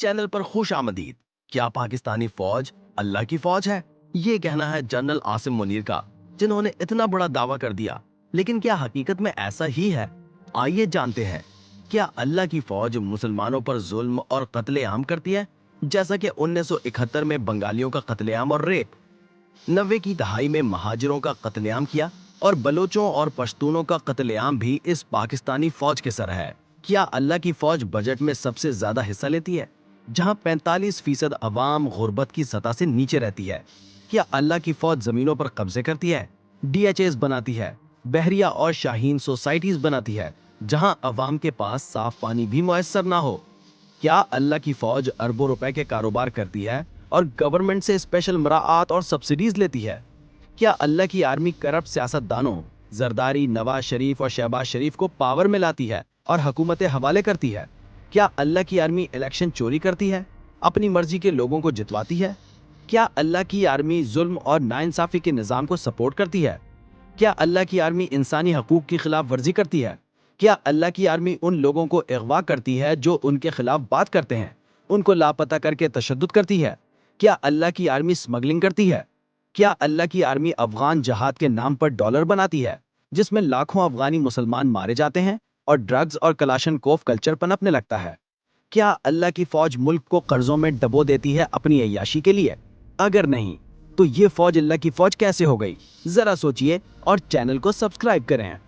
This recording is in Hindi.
चैनल पर खुश आमदीद। क्या पाकिस्तानी फौज अल्लाह की फौज है? ये कहना है जनरल आसिम मुनीर का, जिन्होंने इतना बड़ा दावा कर दिया। लेकिन क्या हकीकत में ऐसा ही है? आइए जानते हैं, क्या अल्लाह की फौज मुसलमानों पर जुल्म और कत्लेआम करती है? जैसा कि 1971 में बंगालियों का कत्लेआम और रेप, नब्बे की दहाई में महाजरों का कत्लेआम किया और बलोचों और पश्तूनों का कत्लेआम भी इस पाकिस्तानी फौज के सर है। क्या अल्लाह की फौज बजट में सबसे ज़्यादा हिस्सा लेती है? जहाँ 45 फ़ीसद अवाम गुर्बत की सतह से नीचे रहती है। क्या अल्लाह की फौज जमीनों पर कब्जे करती है? डीएचएस बनाती है। बहरिया और शाहीन सोसाइटीज बनाती है, जहाँ अवाम के पास साफ़ पानी भी मुयसर ना हो। क्या अल्लाह की फौज अरबों रुपए के कारोबार करती है और गवर्नमेंट से स्पेशल मराआत और सब्सिडीज लेती है? क्या अल्लाह की आर्मी करप्ट सियासतदानों, जरदारी नवाज़ शरीफ और शहबाज शरीफ को पावर में लाती है और हुकूमत हवाले करती है? क्या अल्लाह की आर्मी इलेक्शन चोरी करती है? अपनी मर्ज़ी के लोगों को जितवाती है? क्या अल्लाह की आर्मी जुल्म और नाइंसाफी के निज़ाम को सपोर्ट करती है? क्या अल्लाह की आर्मी इंसानी हकूक की खिलाफ वर्जी करती है? क्या अल्लाह की आर्मी उन लोगों को अगवा करती है जो उनके खिलाफ बात करते हैं? उनको लापता करके तशद करती है? क्या अल्लाह की आर्मी स्मगलिंग करती है? क्या अल्लाह की आर्मी अफगान जहाद के नाम पर डॉलर बनाती है, जिसमें लाखों अफगानी मुसलमान मारे जाते हैं? और ड्रग्स और कलाशन कोफ कल्चर पनपने लगता है। क्या अल्लाह की फौज मुल्क को कर्जों में डबो देती है अपनी अयाशी के लिए? अगर नहीं तो ये फौज अल्लाह की फौज कैसे हो गई? जरा सोचिए और चैनल को सब्सक्राइब करें।